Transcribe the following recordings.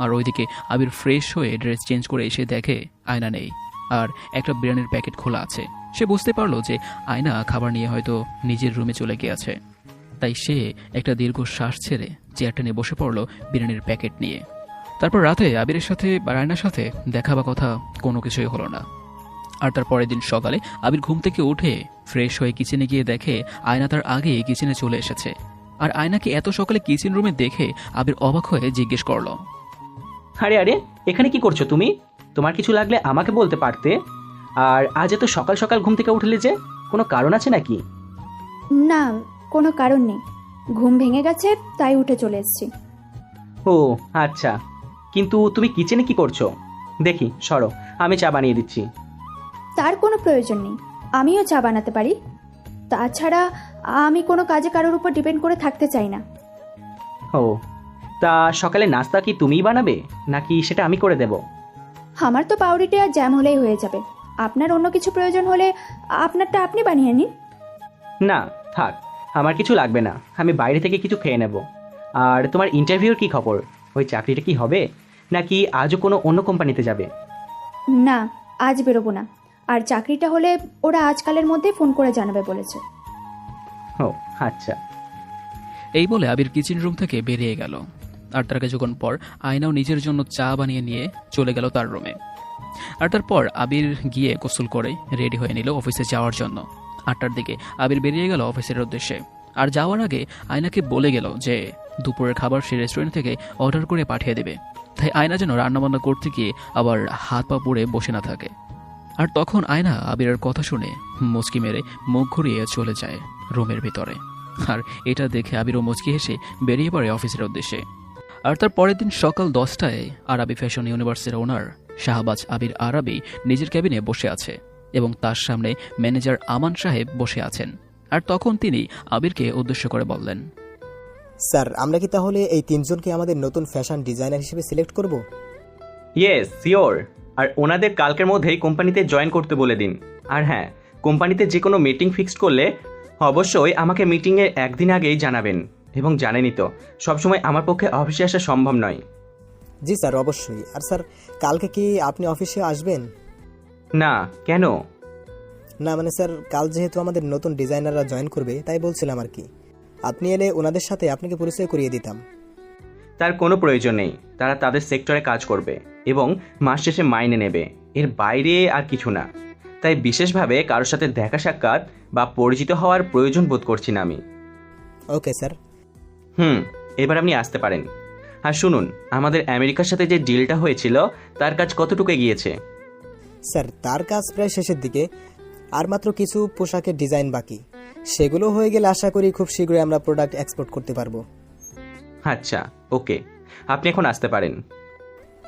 আর ওইদিকে আবির ফ্রেশ হয়ে dress change করে এসে দেখে আয়না নেই। আর একটা বিরিয়ানির প্যাকেট খোলা আছে। সে বুঝতে পারল যে আয়না খাবার নিয়ে হয়তো নিজের রুমে চলে গিয়েছে। তাই সে একটা দীর্ঘ শ্বাস ছেড়ে চেয়ারটা নিয়ে বসে পড়ল বিরিয়ানির প্যাকেট নিয়ে। তারপর রাতে আবিরের সাথে বা রায়নার সাথে দেখা বা কথা কোনো কিছুই হলো না। আর তার পরের দিন সকালে আবির ঘুম থেকে উঠে ফ্রেশ হয়ে কিচেনে গিয়ে দেখে আয়না তার আগে কিচেনে চলে এসেছে। আর আয়নাকে এত সকালে কিচেন রুমে দেখে আবির অবাক হয়ে জিজ্ঞেস করল আরে আরে এখানে কি করছ তুমি? তোমার কিছু লাগলে আমাকে বলতে পারতে। আর আজ এত সকাল সকাল ঘুম থেকে উঠলে যে কোনো কারণ আছে নাকি? না কোনো কারণ নেই। ঘুম ভেঙে গেছে তাই উঠে চলে এসেছি। ও আচ্ছা। কিন্তু তুমি কিচেনে কি করছ? দেখি সরো আমি চা বানিয়ে দিচ্ছি। তার কোনো প্রয়োজন নেই। আমিও চা বানাতে পারি। তাছাড়া আমি কোনো কাজে কারোর উপর ডিপেন্ড করে থাকতে চাই না। ও তা সকালে নাস্তা কি তুমিই বানাবে? নাকি সেটা আমি করে দেব? আমার তো পাউরিটি আর জ্যাম হলেই হয়ে যাবে। আপনার অন্য কিছু প্রয়োজন হলে আপনারটা আপনি বানিয়ে নিন। না থাক আমার কিছু লাগবে না। আমি বাইরে থেকে কিছু খেয়ে নেব। আর তোমার ইন্টারভিউর কি খবর? ওই চাকরিটা কি হবে? নাকি আজও কোনো অন্য কোম্পানিতে যাবে? না আজ বেরোবো না। আর চাকরিটা হলে ওরা আজকালের মধ্যে ফোন করে জানাবে বলেছে। ও আচ্ছা। এই বলে আবির কিচেন রুম থেকে বেরিয়ে গেল। আর তার কিছুক্ষণ পর আয়নাও নিজের জন্য চা বানিয়ে নিয়ে চলে গেল তার রুমে। আর তারপর আবির গিয়ে গোসল করে রেডি হয়ে নিল অফিসে যাওয়ার জন্য। আটটার দিকে আবির বেরিয়ে গেল অফিসের উদ্দেশ্যে। আর যাওয়ার আগে আয়নাকে বলে গেল যে, দুপুরের খাবার সে রেস্টুরেন্ট থেকে অর্ডার করে পাঠিয়ে দেবে। তাই আয়না যেন রান্নাবান্না করতে গিয়ে আবার হাত পা পড়ে বসে না থাকে। আর তখন আয়না আবিরের কথা শুনে মুচকি মেরে মুখ ঘুরিয়ে চলে যায় রুমের ভিতরে। আর এটা দেখে আবিরও মুচকি হেসে বেরিয়ে পড়ে অফিসের উদ্দেশ্যে। আর তার পরের দিন সকাল দশটায় আরবি ফ্যাশন ইউনিভার্সিটির ওনার শাহবাজ আবির আরবি নিজের ক্যাবিনে বসে আছে এবং তার সামনে ম্যানেজার আমান সাহেব বসে আছেন। আর তখন তিনি আবিরকে উদ্দেশ্য করে বললেন স্যার আমরা কি তাহলে এই তিনজনকে আমাদের নতুন ফ্যাশন ডিজাইনার হিসেবে সিলেক্ট করব? ইয়েস সিওর আর ওনাদের কালকের মধ্যেই কোম্পানিতে জয়েন করতে বলে দিন। আর হ্যাঁ কোম্পানিতে যে কোনো মিটিং ফিক্সড করলে অবশ্যই আমাকে মিটিংয়ের একদিন আগেই জানাবেন। এবং জানেনই তো সবসময় আমার পক্ষে অফিসে আসা সম্ভব নয়। জি স্যার অবশ্যই। আর স্যার কালকে কি আপনি অফিসে আসবেন? না কেন? না মানে স্যার কাল যেহেতু আমাদের নতুন ডিজাইনাররা জয়েন করবে তাই বলছিলাম আর কি। আপনি এলে ওনাদের সাথে আপনাকে পরিচয় করিয়ে দিতাম। তার কোনো প্রয়োজন নেই। তারা তাদের সেক্টরে কাজ করবে এবং মাস শেষে মাইনে নেবে। এর বাইরে আর কিছু না। তাই বিশেষভাবে কারোর সাথে দেখা সাক্ষাৎ বা পরিচিত হওয়ার প্রয়োজন বোধ করছি না আমি। Okay sir. হুম এবার আপনি আসতে পারেন। আর শুনুন আমাদের আমেরিকার সাথে যে ডিলটা হয়েছিল তার কাজ কতটুকু গিয়েছে স্যার তার কাজ প্রায় শেষের দিকে আর মাত্র কিছু পোশাকের ডিজাইন বাকি। সেগুলো হয়ে গেলে আশা করি খুব শীঘ্রই আমরা প্রোডাক্ট এক্সপোর্ট করতে পারব। আচ্ছা ওকে। আপনি এখন আসতে পারেন।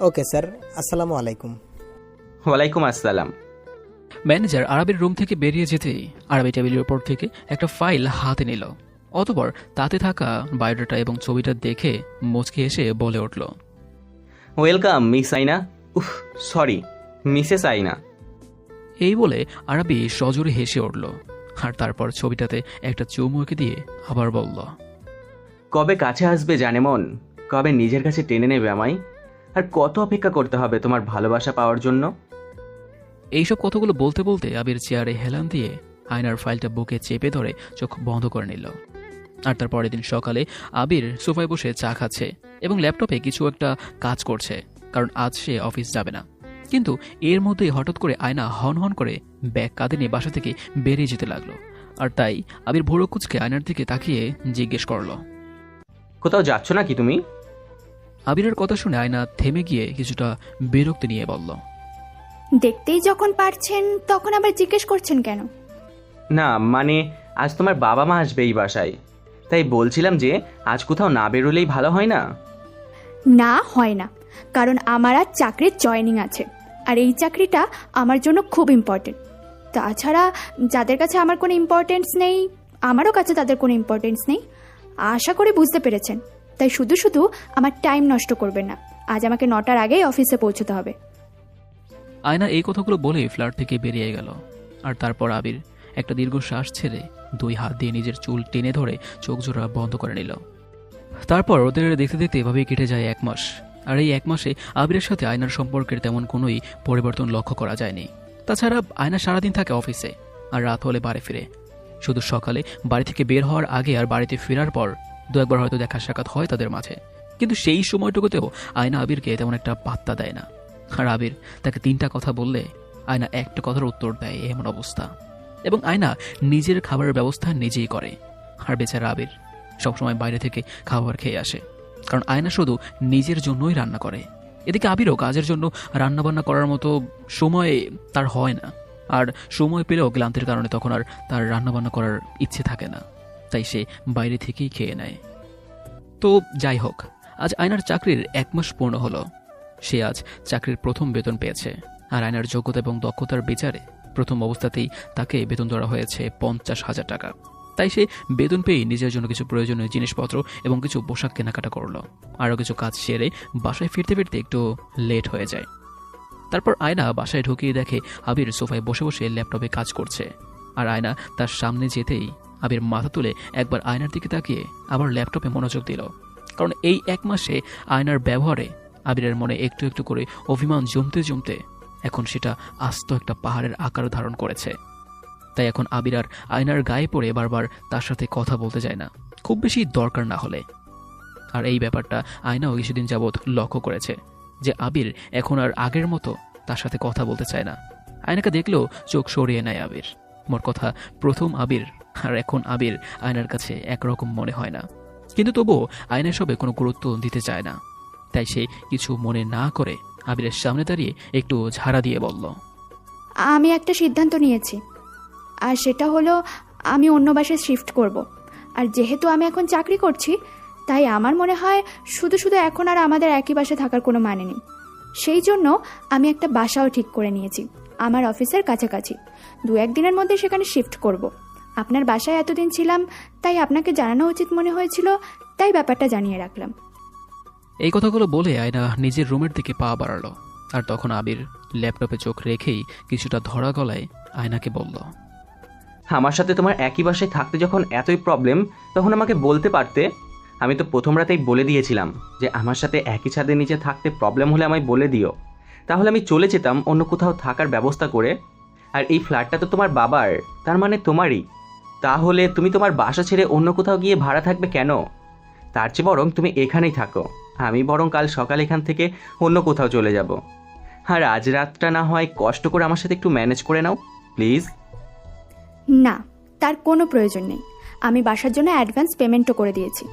ওকে স্যার আসসালামু আলাইকুম। ওয়ালাইকুম আসসালাম। ম্যানেজার আরবের রুম থেকে বেরিয়ে যেতেই আরবি টেবিলের উপর থেকে একটা ফাইল হাতে নিল। অতপর তাতে থাকা বায়োডাটা এবং ছবিটা দেখে মুচকি এসে বলে উঠল ওয়েলকাম মিস আইনা উফ সরি মিসেস আইনা এই বলে আরবি সজোরে হেসে উঠল আর তারপর ছবিটাতে একটা চুমু এঁকে দিয়ে আবার বলল কবে কাছে আসবে জানে মন? কবে নিজের কাছে টেনে নেবে আমায়? আর কত অপেক্ষা করতে হবে তোমার ভালোবাসা পাওয়ার জন্য? এইসব কথাগুলো বলতে বলতে আবির চেয়ারে হেলান দিয়ে আয়নার ফাইলটা বুকে চেপে ধরে চোখ বন্ধ করে নিল। আর তার পরের দিন সকালে আবির সোফায় বসে চা খাচ্ছে এবং ল্যাপটপে কিছু একটা কাজ করছে কারণ আজ সে অফিস যাবে না। কিন্তু এর মধ্যেই হঠাৎ করে আয়না হন হন করে ব্যাগ কাঁধে নিয়ে বাসা থেকে বেরিয়ে যেতে লাগল। আর তাই আবির ভোরো কুচকে আয়নার দিকে তাকিয়ে জিজ্ঞেস করল কোথাও যাচ্ছ নাকি তুমি? আবিরের কথা শুনে আয়না থেমে গিয়ে কিছুটা বিরক্তি নিয়ে বলল দেখতেই যখন পারছেন তখন আবার জিজ্ঞেস করছেন কেন? না মানে আজ তোমার বাবা মা আসবে এই বাসায়। তাই বলছিলাম যে আজ কোথাও না বেরোলেই ভালো হয় না? না হয় না কারণ আমার আর চাকরির জয়েনিং আছে আর এই চাকরিটা আমার জন্য খুব ইম্পর্টেন্ট তাছাড়া যাদের কাছে আমার কোনো ইম্পর্টেন্স নেই আমারও কাছে তাদের কোনো ইম্পর্টেন্স নেই আশা করি বুঝতে পেরেছেন। তাই শুধু শুধু আমার টাইম নষ্ট করবেন না আজ আমাকে নটার আগেই অফিসে পৌঁছতে হবে। আয়না এই কথাগুলো বলে ফ্ল্যাট থেকে বেরিয়ে গেল আর তারপর আবির একটা দীর্ঘ শ্বাস ছেড়ে দুই হাত দিয়ে নিজের চুল টেনে ধরে চোখ জোড়া বন্ধ করে নিল। তারপর ওদের দেখতে দেখতে এভাবেই কেটে যায় এক মাস। আর এই এক মাসে আবিরের সাথে আয়নার সম্পর্কের তেমন কোনোই পরিবর্তন লক্ষ্য করা যায়নি। তাছাড়া আয়না সারাদিন থাকে অফিসে আর রাত হলে বাড়ি ফিরে। শুধু সকালে বাড়ি থেকে বের হওয়ার আগে আর বাড়িতে ফেরার পর দু একবার হয়তো দেখা সাক্ষাৎ হয় তাদের মাঝে। কিন্তু সেই সময়টুকুতেও আয়না আবিরকে তেমন একটা পাত্তা দেয় না। আর আবির তাকে তিনটা কথা বললে আয়না একটা কথার উত্তর দেয় এমন অবস্থা। এবং আয়না নিজের খাবারের ব্যবস্থা নিজেই করে। আর বেচারা আবির সবসময় বাইরে থেকে খাবার খেয়ে আসে। কারণ আয়না শুধু নিজের জন্যই রান্না করে। এদিকে আবিরও কাজের জন্য রান্নাবান্না করার মতো সময় তার হয় না। আর সময় পেলেও ক্লান্তির কারণে তখন আর তার রান্নাবান্না করার ইচ্ছে থাকে না। তাই সে বাইরে থেকেই খেয়ে নেয়। তো যাই হোক, আজ আয়নার চাকরির এক মাস পূর্ণ হলো। সে আজ চাকরির প্রথম বেতন পেয়েছে। আর আয়নার যোগ্যতা এবং দক্ষতার বিচারে প্রথম অবস্থাতেই তাকে বেতন ধরা হয়েছে পঞ্চাশ হাজার টাকা। তাই সে বেতন পেয়েই নিজের জন্য কিছু প্রয়োজনীয় জিনিসপত্র এবং কিছু পোশাক কেনাকাটা করল। আরও কিছু কাজ সেরে বাসায় ফিরতে ফিরতে একটু লেট হয়ে যায়। তারপর আয়না বাসায় ঢুকিয়ে দেখে আবির সোফায় বসে বসে ল্যাপটপে কাজ করছে। আর আয়না তার সামনে যেতেই আবির মাথা তুলে একবার আয়নার দিকে তাকিয়ে আবার ল্যাপটপে মনোযোগ দিল। কারণ এই এক মাসে আয়নার ব্যবহারে আবিরের মনে একটু একটু করে অভিমান জমতে জমতে এখন সেটা আস্ত একটা পাহাড়ের আকার ধারণ করেছে। তাই এখন আবির আর আয়নার গায়ে পড়ে বারবার তার সাথে কথা বলতে যায় না। খুব বেশি দরকার না হলে। আর এই ব্যাপারটা আয়নাও কিছুদিন যাবৎ লক্ষ্য করেছে যে আবির এখন আর আগের মতো তার সাথে কথা বলতে চায় না। আয়নাকে দেখলেও চোখ সরিয়ে নেয় আবির। মোর কথা, প্রথম আবির আর এখন আবির আয়নার কাছে একরকম মনে হয় না। কিন্তু তবুও আয়না সবে কোনো গুরুত্ব দিতে চায় না। তাই সে কিছু মনে না করে আবিরের সামনে দাঁড়িয়ে একটু ঝাড়া দিয়ে বলল, আমি একটা সিদ্ধান্ত নিয়েছি, আর সেটা হলো আমি অন্য বাসায় শিফট করব। আর যেহেতু আমি এখন চাকরি করছি, তাই আমার মনে হয় শুধু শুধু এখন আর আমাদের একই বাসায় থাকার কোনো মানে নেই সেই জন্য আমি একটা বাসাও ঠিক করে নিয়েছি, আমার অফিসের কাছাকাছি দু একদিনের মধ্যে সেখানে শিফট করব। আপনার বাসায় এতদিন ছিলাম, তাই আপনাকে জানানো উচিত মনে হয়েছিল, তাই ব্যাপারটা জানিয়ে রাখলাম এই কথাগুলো বলে আয়না নিজের রুমের দিকে পা বাড়ালো। আর তখন আবির ল্যাপটপে চোখ রেখেই কিছুটা ধরা গলায় আয়নাকে বলল, আমার সাথে তোমার একই বাসায় থাকতে যখন এতই প্রবলেম তখন আমাকে বলতে পারতে? আমি তো প্রথম রাতেই বলে দিয়েছিলাম যে আমার সাথে একই ছাদের নিচে থাকতে প্রবলেম হলে আমায় বলে দিও। তাহলে আমি চলে যেতাম অন্য কোথাও থাকার ব্যবস্থা করে। আর এই ফ্ল্যাটটা তো তোমার বাবার, তার মানে তোমারই। তাহলে তুমি তোমার বাসা ছেড়ে অন্য কোথাও গিয়ে ভাড়া থাকবে কেন? তার চেয়ে বরং তুমি এখানেই থাকো। আমি বরং কাল সকাল এখান থেকে অন্য কোথাও চলে যাব। আর আজ রাতটা না হয় কষ্ট করে আমার সাথে একটু ম্যানেজ করে নাও প্লিজ। না তার কোনো প্রয়োজন নেই। আমি বাসার জন্য অ্যাডভান্স পেমেন্টও করে দিয়েছি।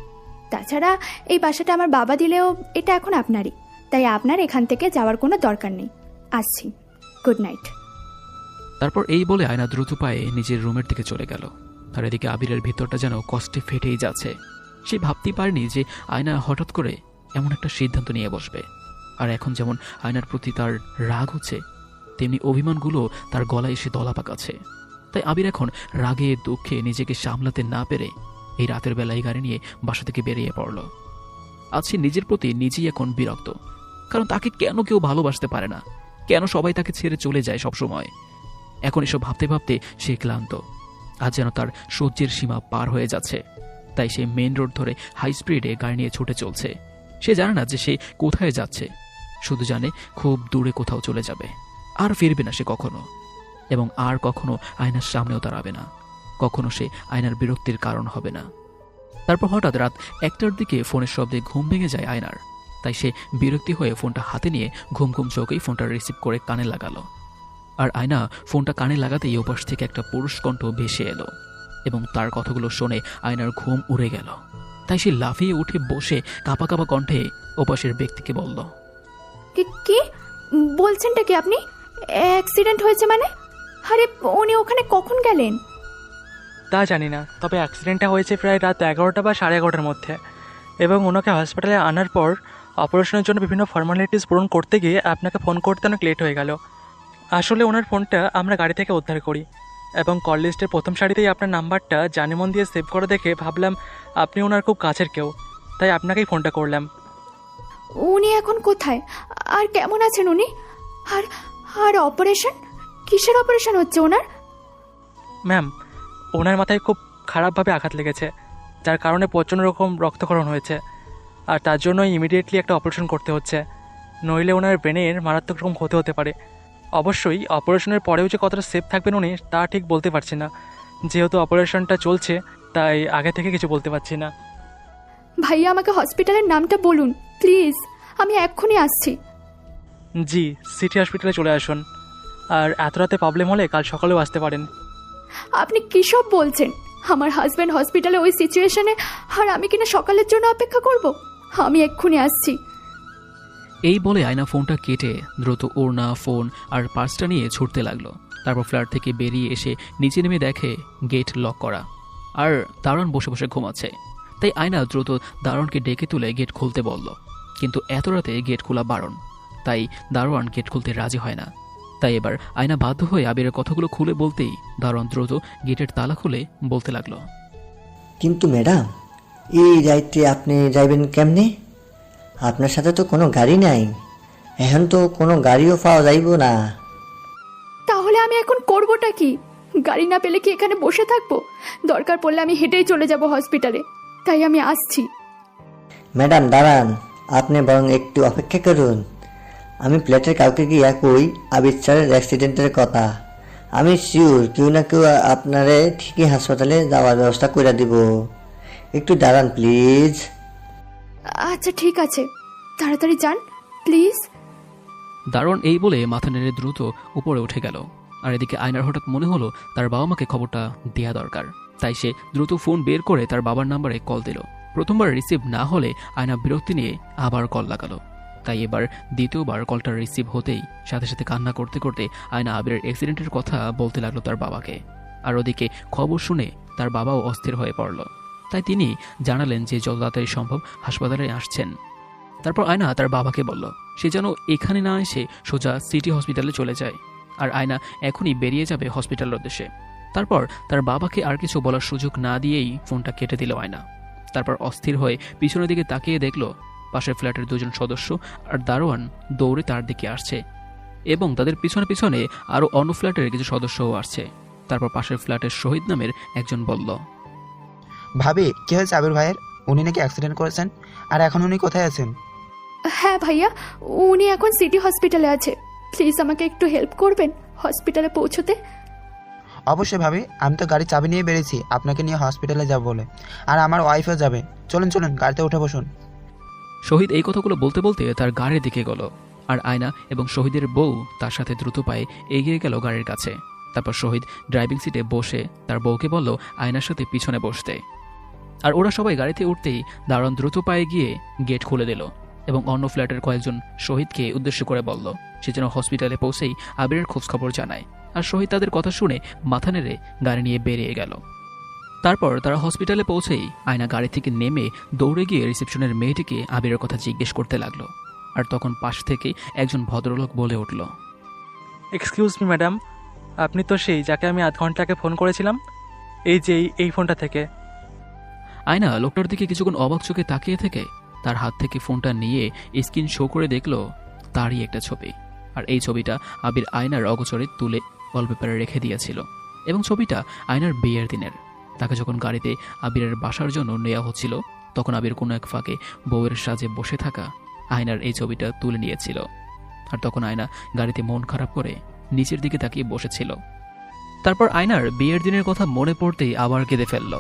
তাছাড়া এই বাসাটা আমার বাবা দিলেও এটা এখন আপনারই তাই আপনার এখান থেকে যাওয়ার কোনো দরকার নেই। আসছি। Good night. তারপর এই বলে আয়না দ্রুত পায়ে নিজের রুমের দিকে চলে গেল। আর এদিকে আবিরের ভিতরটা যেন কষ্টে ফেটেই যাচ্ছে। সে ভাবতেই পারেনি যে আয়না হঠাৎ করে এমন একটা সিদ্ধান্ত নিয়ে বসবে। আর এখন যেমন আয়নার প্রতি তার রাগ হচ্ছে, তেমনি অভিমানগুলো তার গলায় এসে দলা পাকাচ্ছে তাই আবির এখন রাগে, দুঃখে নিজেকে সামলাতে না পেরে এই রাতের বেলায় গাড়ি নিয়ে বাসা থেকে বেরিয়ে পড়ল। আজ সে নিজের প্রতি নিজেই এখন বিরক্ত, কারণ তাকে কেন কেউ ভালোবাসতে পারে না? কেন সবাই তাকে ছেড়ে চলে যায় সবসময়? এখন এসব ভাবতে ভাবতে সে ক্লান্ত, আজ যেন তার সহ্যের সীমা পার হয়ে যাচ্ছে। তাই সে মেন রোড ধরে হাই স্পিডে গাড়ি নিয়ে ছুটে চলছে। সে জানে না যে সে কোথায় যাচ্ছে। শুধু জানে খুব দূরে কোথাও চলে যাবে। আর ফিরবে না সে কখনো। এবং আর কখনো আয়নার সামনেও দাঁড়াবে না। কখনো সে আয়নার বিরক্তির কারণ হবে না। তারপর হঠাৎ রাত একটার দিকে ফোনের শব্দে ঘুম ভেঙে যায় আয়নার। তাই সে বিরক্তি হয়ে ফোনটা হাতে নিয়ে ঘুম ঘুম চোখেই ফোনটা রিসিভ করে কানে লাগালো। আর আয়না ফোনটা কানে লাগাতেই ওপাশ থেকে একটা পুরুষ কণ্ঠ ভেসে এলো। এবং তার কথাগুলো শুনে আয়নার ঘুম উড়ে গেল। তাই সে লাফিয়ে উঠে বসে কাঁপা কাঁপা কণ্ঠে ওপাশের ব্যক্তিকে বলল কি কি? বলছেনটা কি আপনি? অ্যাক্সিডেন্ট হয়েছে মানে? আরে উনি ওখানে কখন গেলেন? তা জানি না তবে অ্যাক্সিডেন্টটা হয়েছে প্রায় রাত এগারোটা বা সাড়ে এগারোটার মধ্যে। এবং ওনাকে হসপিটালে আনার পর অপারেশনের জন্য বিভিন্ন ফর্মালিটিস পূরণ করতে গিয়ে আপনাকে ফোন করতে অনেক লেট হয়ে গেল। আসলে ওনার ফোনটা আমরা গাড়ি থেকে উদ্ধার করি। এবং কল লিস্টের প্রথম সারিতেই আপনার নাম্বারটা জানিমন দিয়ে সেভ করে দেখে ভাবলাম আপনি ওনার খুব কাছের কেউ তাই আপনাকেই ফোনটা করলাম। উনি এখন কোথায়? আর কেমন আছেন উনি? আর আর অপারেশন? কিসের অপারেশন হচ্ছে ওনার? ম্যাম ওনার মাথায় খুব খারাপভাবে আঘাত লেগেছে যার কারণে প্রচণ্ড রকম রক্তক্ষরণ হয়েছে আর তার জন্য ইমিডিয়েটলি একটা অপারেশন করতে হচ্ছে নইলে ওনার ব্রেনের মারাত্মক রকম ক্ষতি হতে পারে। অবশ্যই অপারেশনের পরেও যে কতটা সেফ থাকবেন উনি তা ঠিক বলতে পারছি না। যেহেতু অপারেশনটা চলছে তাই আগে থেকে কিছু বলতে পারছি না। ভাইয়া আমাকে হসপিটালের নামটা বলুন প্লিজ। আমি এক্ষুনি আসছি। জি সিটি হসপিটালে চলে আসুন। আর এত রাতে প্রবলেম হলে কাল সকালেও আসতে পারেন। আপনি কী সব বলছেন? আমার হাজব্যান্ড হসপিটালে ওই সিচুয়েশনে আর আমি কিনা সকালের জন্য অপেক্ষা করব? আমি এক্ষুনি আসছি। এই বলে আয়না ফোনটা কেটে দ্রুত ওড়না ফোন আর পার্সটা নিয়ে ছুটতে লাগল। তারপর ফ্ল্যাট থেকে বেরিয়ে এসে নিচে নেমে দেখে গেট লক করা। আর দারোয়ান বসে বসে ঘুমাচ্ছে। তাই আয়না দ্রুত দারোয়ানকে ডেকে তুলে গেট খুলতে বলল কিন্তু এত রাতে গেট খোলা বারণ। তাই দারোয়ান গেট খুলতে রাজি হয় না। তাই এবার আয়না বাধ্য হয়ে আবিরের কথাগুলো খুলে বলতেই দারোয়ান দ্রুত গেটের তালা খুলে বলতে লাগল কিন্তু ম্যাডাম এই রাইতে আপনি যাইবেন কেমনে? আপনার সাথে তো কোনো গাড়ি নাই। এখন তো কোনো গাড়িও পাওয়া যাইব না। তাহলে আমি এখন করবোটা কি? গাড়ি না পেলে কি এখানে বসে থাকব? দরকার পড়লে আমি হেঁটেই চলে যাব হসপিটালে। তাই আমি আসছি। ম্যাডাম দাঁড়ান। আপনি বরং একটু অপেক্ষা করুন। আমি প্লেটের কাউকে গিয়া কই আবির স্যারের অ্যাক্সিডেন্টের কথা। আমি শিওর কেউ না কেউ আপনারে ঠিকই হাসপাতালে যাওয়ার ব্যবস্থা করে দিব। একটু দাঁড়ান প্লিজ আচ্ছা ঠিক আছে। তাড়াতাড়ি যান প্লিজ দারোয়ান এই বলে মাথা নেড়ে দ্রুত উপরে উঠে গেল। আর এদিকে আয়নার হঠাৎ মনে হলো তার বাবা মাকে খবরটা দেয়া দরকার। তাই সে দ্রুত ফোন বের করে তার বাবার নাম্বারে কল দিল। প্রথমবার রিসিভ না হলে আয়না বিরক্তি নিয়ে আবার কল লাগালো। তাই এবার দ্বিতীয়বার কলটা রিসিভ হতেই সাথে সাথে কান্না করতে করতে আয়না আবিরের অ্যাক্সিডেন্টের কথা বলতে লাগল তার বাবাকে। আর ওদিকে খবর শুনে তার বাবাও অস্থির হয়ে পড়ল। তাই তিনি জানালেন যে যত তাড়াতাড়ি সম্ভব হাসপাতালে আসছেন। তারপর আয়না তার বাবাকে বলল, সে যেন এখানে না এসে সোজা সিটি হসপিটালে চলে যায়। আর আয়না এখনই বেরিয়ে যাবে হসপিটালের উদ্দেশ্যে। তারপর তার বাবাকে আর কিছু বলার সুযোগ না দিয়েই ফোনটা কেটে দিল আয়না। তারপর অস্থির হয়ে পিছনের দিকে তাকিয়ে দেখল পাশের ফ্ল্যাটের দুজন সদস্য আর দারোয়ান দৌড়ে তার দিকে আসছে এবং তাদের পিছনে পিছনে আরও অন্য ফ্ল্যাটের কিছু সদস্যও আসছে। তারপর পাশের ফ্ল্যাটের শহীদ নামের একজন বলল ভাবি কি হয়েছে আবির ভাইয়ের? উনি নাকি অ্যাক্সিডেন্ট করেছেন? আর এখন উনি কোথায় আছেন? হ্যাঁ ভাইয়া উনি এখন সিটি হসপিটালে আছে। প্লিজ আমাকে একটু হেল্প করবেন হসপিটালে পৌঁছতে। অবশ্যই ভাবি আমি তো গাড়ি চাবি নিয়ে বেরিয়েছি আপনাকে নিয়ে হসপিটালে যাব বলে। আর আমার ওয়াইফও যাবে। চলুন চলুন গাড়িতে উঠে বসুন। শহীদ এই কথাগুলো বলতে বলতে তার গাড়ির দিকে গেল। আর আয়না এবং শহীদের বউ তার সাথে দ্রুত পায়ে এগিয়ে গেল গাড়ির কাছে। তারপর শহীদ ড্রাইভিং সিটে বসে তার বউকে বলল আয়নার সাথে পিছনে বসতে। আর ওরা সবাই গাড়িতে উঠতেই দারুণ দ্রুত পায়ে গিয়ে গেট খুলে দিল। এবং অন্য ফ্ল্যাটের কয়েকজন শহীদকে উদ্দেশ্য করে বলল। সে যেন হসপিটালে পৌঁছেই আবিরের খোঁজখবর জানায়। আর শহীদ তাদের কথা শুনে মাথা নেড়ে গাড়ি নিয়ে বেরিয়ে গেল। তারপর তারা হসপিটালে পৌঁছেই আয়না গাড়ি থেকে নেমে দৌড়ে গিয়ে রিসেপশনের মেয়েটিকে আবিরের কথা জিজ্ঞেস করতে লাগল। আর তখন পাশ থেকে একজন ভদ্রলোক বলে উঠল এক্সকিউজ মি ম্যাডাম আপনি তো সেই যাকে আমি আধ ঘণ্টা আগে ফোন করেছিলাম এই যে এই- এই ফোনটা থেকে। আয়না লোকটার দিকে কিছুক্ষণ অবাক চোখে তাকিয়ে থেকে তার হাত থেকে ফোনটা নিয়ে স্ক্রিন শো করে দেখল তারই একটা ছবি। আর এই ছবিটা আবির আয়নার অগোচরে তুলে ওয়ালপেপারে রেখে দিয়েছিল। এবং ছবিটা আয়নার বিয়ের দিনের। তাকে যখন গাড়িতে আবিরের বাসার জন্য নেওয়া হচ্ছিল, তখন আবির কোনো এক ফাঁকে বউয়ের সাজে বসে থাকা আয়নার এই ছবিটা তুলে নিয়েছিল। আর তখন আয়না গাড়িতে মন খারাপ করে নিচের দিকে তাকিয়ে বসেছিল। তারপর আয়নার বিয়ের দিনের কথা মনে পড়তেই আবার কেঁদে ফেলল।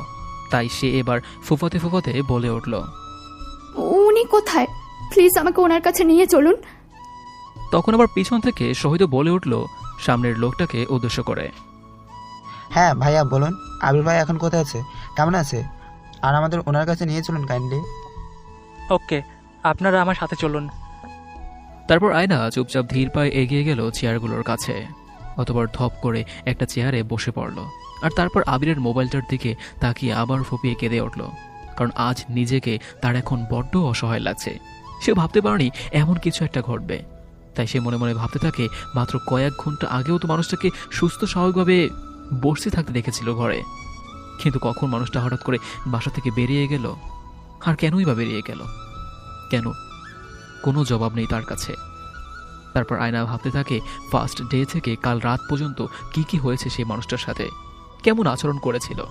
তাই সে এবার ফুফাতে ফুফাতে বলে উঠল উনি কোথায়? প্লিজ আমাকে ওনার কাছে নিয়ে চলুন। তখন আবার পিছন থেকে শহীদও বলে উঠল সামনের লোকটাকে উদ্দেশ্য করে। হ্যাঁ ভাইয়া বলুন। আবির ভাই এখন কোথায় আছে? কেমন আছে? আর আমাদের ওনার কাছে নিয়ে চলুন কাইন্ডলি ওকে আপনারা আমার সাথে চলুন। তারপর আয়না চুপচাপ ধীর পায়ে এগিয়ে গেল চেয়ারগুলোর কাছে অতবার ধপ করে একটা চেয়ারে বসে পড়ল। আর তারপর আবিরের মোবাইলটার দিকে তাকিয়ে আবার ফুপিয়ে কেঁদে উঠল। কারণ আজ নিজেকে তার এখন বড্ড অসহায় লাগছে। সে ভাবতে পারেনি এমন কিছু একটা ঘটবে। তাই সে মনে মনে ভাবতে থাকে, মাত্র কয়েক ঘণ্টা আগেও তো মানুষটাকে সুস্থ স্বাভাবিকভাবে বসে থাকতে দেখেছিল ঘরে। কিন্তু কখন মানুষটা হঠাৎ করে বাসা থেকে বেরিয়ে গেল? আর কেনই বা বেরিয়ে গেল? কেন? কোনো জবাব নেই তার কাছে। তারপর আয়না ভাবতে থাকে, ফার্স্ট ডে থেকে কাল রাত পর্যন্ত কি কি হয়েছে সেই মানুষটার সাথে? কেমন আচরণ করেছিল?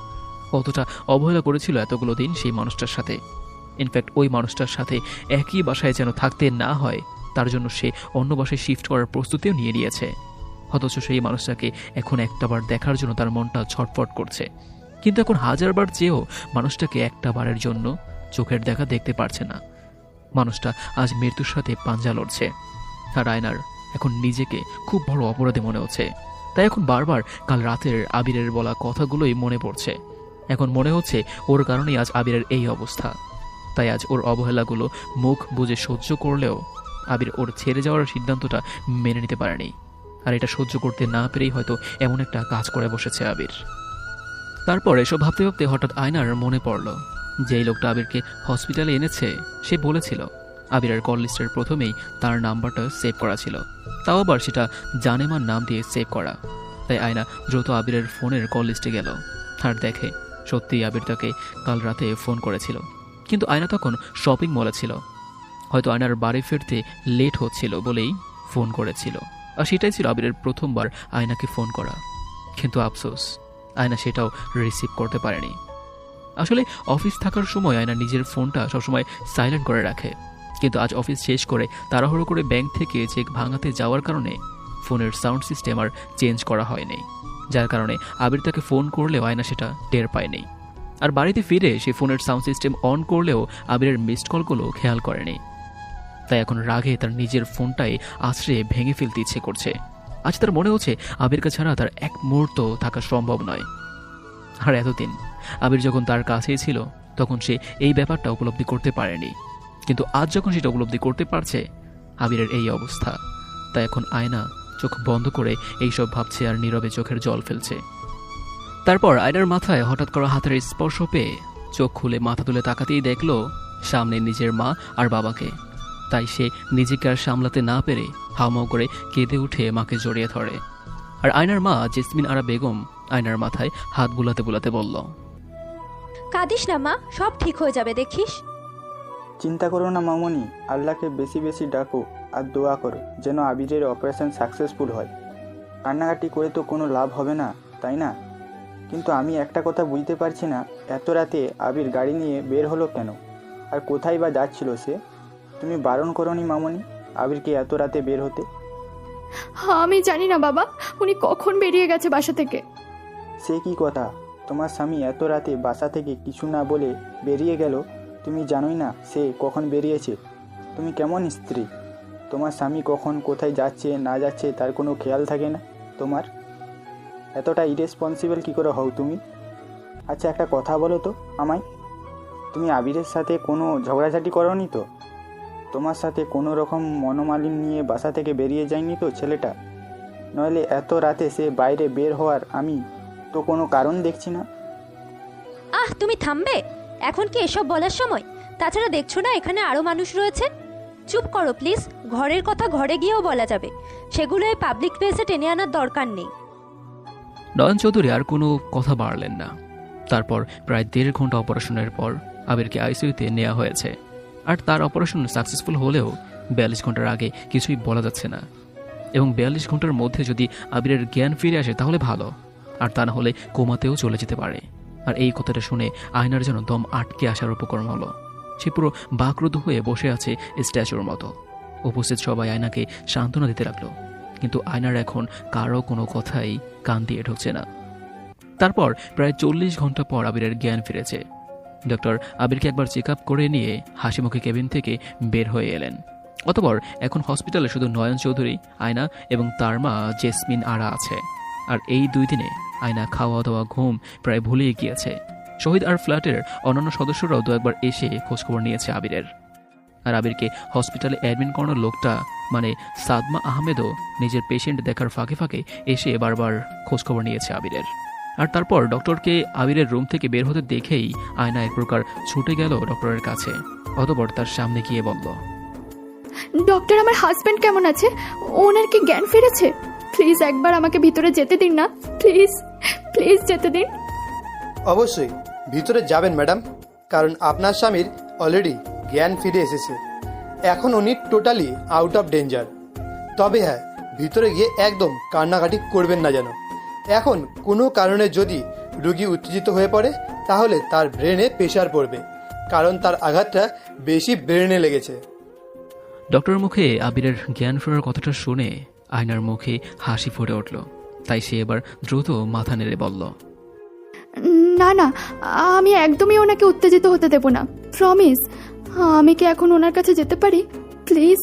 কতটা অবহেলা করেছিল এতগুলো দিন সেই মানুষটার সাথে। ইনফ্যাক্ট ওই মানুষটার সাথে একই বাসায় যেন থাকতে না হয়, তার জন্য সে অন্য বাসায় শিফট করার প্রস্তুতিও নিয়ে নিয়েছে। অথচ সেই মানুষটাকে এখন একটাবার দেখার জন্য তার মনটা ছটফট করছে। কিন্তু এখন হাজারবার চেয়েও মানুষটাকে একটা বারের জন্য চোখের দেখা দেখতে পারছে না। মানুষটা আজ মৃত্যুর সাথে পাঞ্জা লড়ছে। আর আয়নার এখন নিজেকে খুব বড় অপরাধী মনে হচ্ছে। তাই এখন বারবার কাল রাতের আবিরের বলা কথাগুলোই মনে পড়ছে। এখন মনে হচ্ছে ওর কারণেই আজ আবিরের এই অবস্থা। তাই আজ ওর অবহেলাগুলো মুখ বুঝে সহ্য করলেও আবির ওর ছেড়ে যাওয়ার সিদ্ধান্তটা মেনে নিতে পারেনি। আর এটা সহ্য করতে না পেরেই হয়তো এমন একটা কাজ করে বসেছে আবির। তারপর এসব ভাবতে ভাবতে হঠাৎ আয়নার মনে পড়ল যে এই লোকটা আবিরকে হসপিটালে এনেছে, সে বলেছিল আবিরের কল লিস্টের প্রথমেই তার নাম্বারটা সেভ করা ছিল। তাও আবার সেটা জানেমার নাম দিয়ে সেভ করা। তাই আয়না দ্রুত আবিরের ফোনের কল লিস্টে গেল। আর দেখে সত্যিই আবির তাকে কাল রাতে ফোন করেছিল। কিন্তু আয়না তখন শপিং মলে ছিল। হয়তো আয়নার বাড়ি ফিরতে লেট হচ্ছিল বলেই ফোন করেছিল। আর সেটাই ছিল আবিরের প্রথমবার আয়নাকে ফোন করা। কিন্তু আফসোস, আয়না সেটাও রিসিভ করতে পারেনি। আসলে অফিস থাকার সময় আয়না নিজের ফোনটা সবসময় সাইলেন্ট করে রাখে। কিন্তু আজ অফিস শেষ করে তাড়াহুড়ো করে ব্যাংক থেকে চেক ভাঙাতে যাওয়ার কারণে ফোনের সাউন্ড সিস্টেম আর চেঞ্জ করা হয়নি। যার কারণে আবির তাকে ফোন করলেও আয়না সেটা টের পায়নি। আর বাড়িতে ফিরে সে ফোনের সাউন্ড সিস্টেম অন করলেও আবিরের মিসড কলগুলো খেয়াল করেনি। তাই এখন রাগে তার নিজের ফোনটাই আশ্রে ভেঙে ফেলতে ইচ্ছে করছে। আজ তার মনে হচ্ছে আবিরকে ছাড়া তার এক মুহূর্ত থাকা সম্ভব নয়। আর এতদিন আবির যখন তার কাছেই ছিল, তখন সে এই ব্যাপারটা উপলব্ধি করতে পারেনি। কিন্তু আজ যখন সেটা উপলব্ধি করতে পারছে, আবিরের এই অবস্থা। তাই এখন আয়না চোখ বন্ধ করে এইসব ভাবছে আর নীরবে চোখের জল ফেলছে। তারপর আয়নার মাথায় হঠাৎ করা হাতের স্পর্শ পেয়ে চোখ খুলে মাথা তুলে তাকাতেই দেখল, সামনে নিজের মা আর বাবাকে। তাই সে নিজেকে আর সামলাতে না পেরে হাউমাউ করে কেঁদে উঠে মাকে জড়িয়ে ধরে। আর আয়নার মা জেসমিন আরা বেগম আয়নার মাথায় হাত বুলাতে বুলাতে বলল, কাঁদিস না মা, সব ঠিক হয়ে যাবে, দেখিস। চিন্তা করো না মামনি আল্লাহকে বেশি বেশি ডাকো আর দোয়া করো যেন আবিরের অপারেশন সাকসেসফুল হয়। কান্নাকাটি করে তো কোনো লাভ হবে না তাই না? কিন্তু আমি একটা কথা বুঝতে পারছি না এত রাতে আবির গাড়ি নিয়ে বের হলো কেন? আর কোথায় বা যাচ্ছিল সে? তুমি বারণ করনি মামনি আবিরকে এত রাতে বের হতে? আমি জানি না বাবা উনি কখন বেরিয়ে গেছে বাসা থেকে। সে কি কথা? তোমার স্বামী এত রাতে বাসা থেকে কিছু না বলে বেরিয়ে গেল? তুমি জানোই না সে কখন বেরিয়েছে। তুমি কেমন স্ত্রী? তোমার স্বামী কখন কোথায় যাচ্ছে, না যাচ্ছে, তার কোনো খেয়াল থাকে না তোমার? এতটা ইরেসপন্সিবল কী করে হও তুমি? আচ্ছা একটা কথা বলো তো আমায়। তুমি আবিরের সাথে কোনো ঝগড়াঝাটি করনি তো? তোমার সাথে কোনো রকম মনোমালিন নিয়ে বাসা থেকে বেরিয়ে যায়নি তো ছেলেটা? নইলে এত রাতে সে বাইরে বের হওয়ার আমি তো কোনো কারণ দেখছি না। আহ, তুমি থামবে? এখন কি এসব বলার সময়? তাছাড়া দেখছ না এখানে আরও মানুষ রয়েছে? চুপ করো, প্লিজ। ঘরের কথা ঘরে গিয়েও বলা যাবে। সেগুলো এই পাবলিক প্লেসে টেনে আনার দরকার নেই। নয়ন চৌধুরী আর কোনো কথা বাড়লেন না। তারপর প্রায় দেড় ঘণ্টা অপারেশনের পর আবিরকে আইসিইউতে নেওয়া হয়েছে। আর তার অপারেশন সাকসেসফুল হলেও বিয়াল্লিশ ঘণ্টার আগে কিছুই বলা যাচ্ছে না। এবং বিয়াল্লিশ ঘণ্টার মধ্যে যদি আবিরের জ্ঞান ফিরে আসে তাহলে ভালো। আর তা না হলে কোমাতেও চলে যেতে পারে। আর এই কথাটা শুনে আয়নার যেন দম আটকে আসার উপকরণ হলো। সে পুরো বাকরুদ্ধ হয়ে বসে আছে স্ট্যাচুর মতো। উপস্থিত সবাই আয়নাকে সান্ত্বনা দিতে লাগল। কিন্তু আয়নার এখন কারও কোনো কথাই কান দিয়ে ঢুকছে না। তারপর প্রায় চল্লিশ ঘণ্টা পর আবিরের জ্ঞান ফিরেছে। ডক্টর আবিরকে একবার চেক আপ করে নিয়ে হাসিমুখে কেবিন থেকে বের হয়ে এলেন। অতপর এখন হসপিটালে শুধু নয়ন চৌধুরী, আয়না এবং তার মা জেসমিন আরা আছে। আর এই দুই দিনে আয়না, খাওয়া দাওয়া, ঘুম প্রায় ভুলিয়ে গিয়েছে। শহীদ আর ফ্ল্যাটের অন্যান্য সদস্যরাও দু একবার এসে খোঁজখবর নিয়েছে আবিরের। আর আবিরকে হসপিটালে অ্যাডমিট করানোর লোকটা মানে সাদমা আহমেদও নিজের পেশেন্ট দেখার ফাঁকে ফাঁকে এসে বারবার খোঁজখবর নিয়েছে আবিরের। আর তারপর ডক্টরকে আবিরের রুম থেকে বের হতে দেখেই আয়না এক প্রকার ছুটে গেল ডক্টরের কাছে, অতপর তার সামনে গিয়ে বলল, ডক্টর, আমার হাজব্যান্ড কেমন আছে? ওনার কি জ্ঞান ফিরেছে? প্লিজ একবার আমাকে ভিতরে যেতে দিন না, প্লিজ। প্লিজ যেতে দিন। অবশ্যই ভিতরে যাবেন ম্যাডাম কারণ আপনার স্বামীর অলরেডি জ্ঞান ফিরে এসেছে। এখন উনি টোটালি আউট অফ ডেঞ্জার তবে হ্যাঁ ভিতরে গিয়ে একদম কান্নাকাটি করবেন না যেন। এখন কোনো কারণে যদি রুগী উত্তেজিত হয়ে পড়ে তাহলে তার ব্রেনে প্রেশার পড়বে কারণ তার আঘাতটা বেশি ব্রেনে লেগেছে। ডক্টরের মুখে আবিরের জ্ঞান ফেরার কথাটা শুনে আয়নার মুখে হাসি ফুটে উঠল। তাই সে এবার দ্রুত মাথা নেড়ে বলল না না, আমি একদমই ওনাকে উত্তেজিত হতে দেব না, প্রমিস, আমি কি এখন ওনার কাছে যেতে পারি? প্লিজ